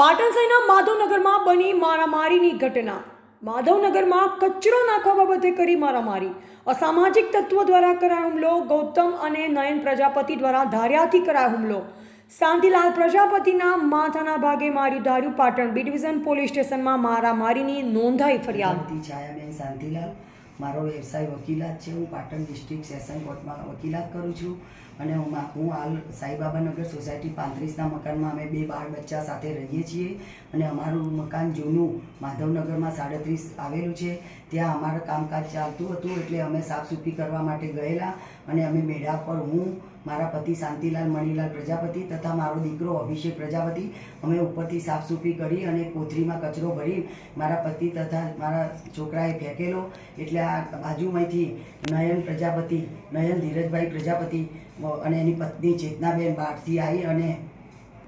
પાટણ શહેરના માધવનગરમાં બની મારામારીની ઘટના. માધવનગરમાં કચરો નાખવા બાબતે કરી મારામારી. અસામાજિક તત્વો દ્વારા કરાયો હુમલો, ગૌતમ અને નયન પ્રજાપતિ દ્વારા ધાર્યાથી કરાયો હુમલો. શાંતિલાલ પ્રજાપતિના માથાના ભાગે માર્યું ધાર્યું પાટણ બી ડિવિઝન પોલીસ સ્ટેશનમાં મારામારીની નોંધાઈ ફરિયાદ. છાયાબેન શાંતિલાલ. મારો વ્યવસાય વકીલાત છે. હું પાટણ ડિસ્ટ્રિક્ટ સેશન કોર્ટમાં વકીલાત કરું છું. અને હું હું હાલ સાઈબાબાનગર સોસાયટી પાંત્રીસના મકાનમાં અમે બે બાળ બચ્ચા સાથે રહીએ છીએ અને અમારું મકાન જૂનું માધવનગરમાં સાડત્રીસ આવેલું છે. ત્યાં અમારું કામકાજ ચાલતું હતું એટલે અમે સાફસૂફી કરવા માટે ગયેલા અને અમે મેળા પર હું, મારા પતિ શાંતિલાલ મણિલાલ પ્રજાપતિ તથા મારો દીકરો અભિષેક પ્રજાપતિ, અમે ઉપરથી સાફસૂફી કરી અને કોથળીમાં કચરો ભરી મારા પતિ તથા મારા છોકરાએ ફેંકેલો. એટલે આ બાજુમાંથી નયન પ્રજાપતિ, નયન ધીરજભાઈ પ્રજાપતિ અને એની પત્ની ચેતનાબેન બહારથી આવી અને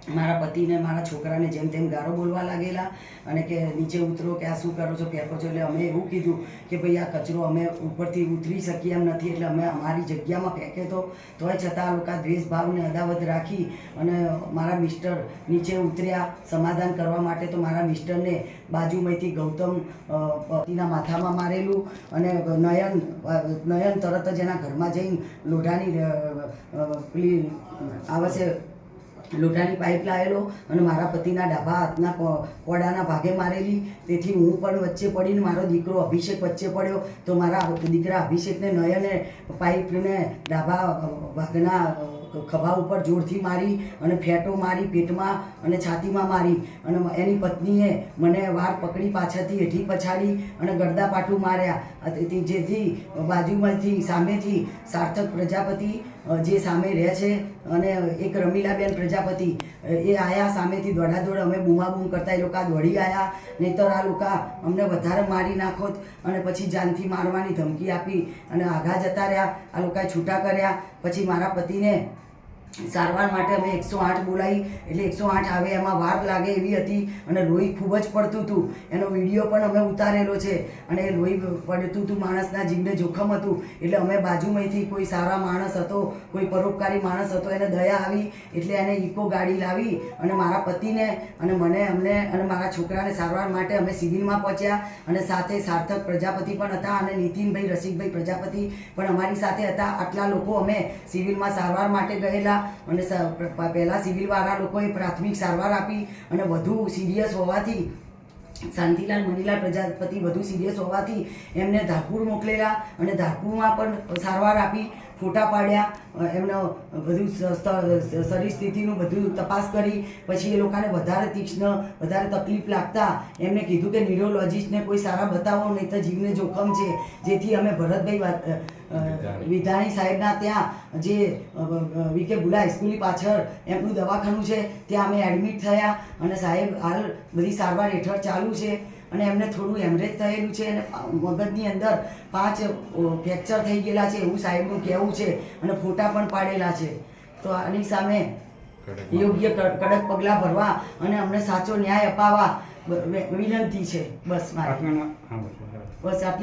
મારા પતિને મારા છોકરાને જેમ તેમ ગારો બોલવા લાગેલા અને કે નીચે ઉતરો કે આ શું કરો છો ફેંકો છો. એટલે અમે એવું કીધું કે ભાઈ આ કચરો અમે ઉપરથી ઉતરી શકીએ એમ નથી. એટલે અમે અમારી જગ્યામાં ફેંકે તો તોય છતાં આ લોકો દ્વેષભાવને અદાવત રાખી અને મારા મિસ્ટર નીચે ઉતર્યા સમાધાન કરવા માટે તો મારા મિસ્ટરને બાજુમાંથી ગૌતમ પતિના માથામાં મારેલું અને નયન નયન તરત જ એના ઘરમાં જઈને લોઢાની અ, લોઢાની પાઇપ લાવેલો અને મારા પતિના ડાબા હાથના કોડાના ભાગે મારેલી. તેથી હું પણ વચ્ચે પડીને મારો દીકરો અભિષેક વચ્ચે પડ્યો. તો મારા દીકરા અભિષેકને નયને પાઇપને ડાબા ભાગના ખભા ઉપર જોરથી મારી અને ફેટો મારી પેટમાં અને છાતીમાં મારી. અને એની પત્નીએ મને વાર પકડી પાછળથી હેઠી પછાડી અને ગરદા પાટું માર્યા. જેથી બાજુમાંથી, સામેથી સાર્થક પ્રજાપતિ જે સામે રહે છે અને એક રમીલાબેન પ્રજાપતિ એ આયા સામેથી દોડાદોડ, અમે બૂમાબૂમ કરતા એ લોકો દોડી આવ્યા નહીતર આ લોકો અમને વધારે મારી નાખોત અને પછી જાનથી મારવાની ધમકી આપી અને આઘા જતા રહ્યા, આ લોકોએ છૂટા કર્યા, પછી મારા પતિને સારવાર માટે અમે એકસો આઠ બોલાવી એટલે એકસો આઠ આવે એમાં વાર લાગે એવી હતી અને લોહી ખૂબ જ પડતું હતું. એનો વીડિયો પણ અમે ઉતારેલો છે અને એ લોહી પડતું હતું, માણસના જીવને જોખમ હતું. એટલે અમે બાજુમાંથી કોઈ સારા માણસ હતો, કોઈ પરોપકારી માણસ હતો, એને દયા આવી, એટલે એને ઇકો ગાડી લાવી અને મારા પતિને અને મને, અમને અને મારા છોકરાને સારવાર માટે અમે સિવિલમાં પહોંચ્યા અને સાથે સાર્થક પ્રજાપતિ પણ હતા અને નીતિનભાઈ રસિકભાઈ પ્રજાપતિ પણ અમારી સાથે હતા. આટલા લોકો અમે સિવિલમાં સારવાર માટે ગયેલા અને પહેલાં સિવિલવાળા લોકોએ પ્રાથમિક સારવાર આપી અને વધુ સિરિયસ હોવાથી, શાંતિલાલ મનીલાલ પ્રજાપતિ વધુ સિરિયસ હોવાથી એમને ધારપુર મોકલેલા અને ધારપુરમાં પણ સારવાર આપી ફોટા પાડ્યા એમનો બધું શરીર સ્થિતિનું બધું તપાસ કરી પછી એ લોકોને વધારે તીક્ષ્ણ વધારે તકલીફ લાગતા એમને કીધું કે ન્યુરોલોજિસ્ટને કોઈ સારા બતાવો નહીં તો જીવને જોખમ છે. જેથી અમે ભરતભાઈ વિધાણી. સાહેબના ત્યાં જે વીકે ભુલા હાઈસ્કૂલની પાછળ એમનું દવાખાનું છે ત્યાં અમે એડમિટ થયા અને સાહેબ હાલ બધી સારવાર હેઠળ ચાલુ છે. અને એમને થોડું એમરેજ થયેલું છે અને મગજની અંદર પાંચ ફ્રેક્ચર થઈ ગયેલા છે એવું સાહેબનું કહેવું છે અને ફોટા પણ પાડેલા છે. તો આની સામે યોગ્ય કડક પગલાં ભરવા અને અમને સાચો ન્યાય અપાવવા વિનંતી છે. બસ મારી. બસ આટલી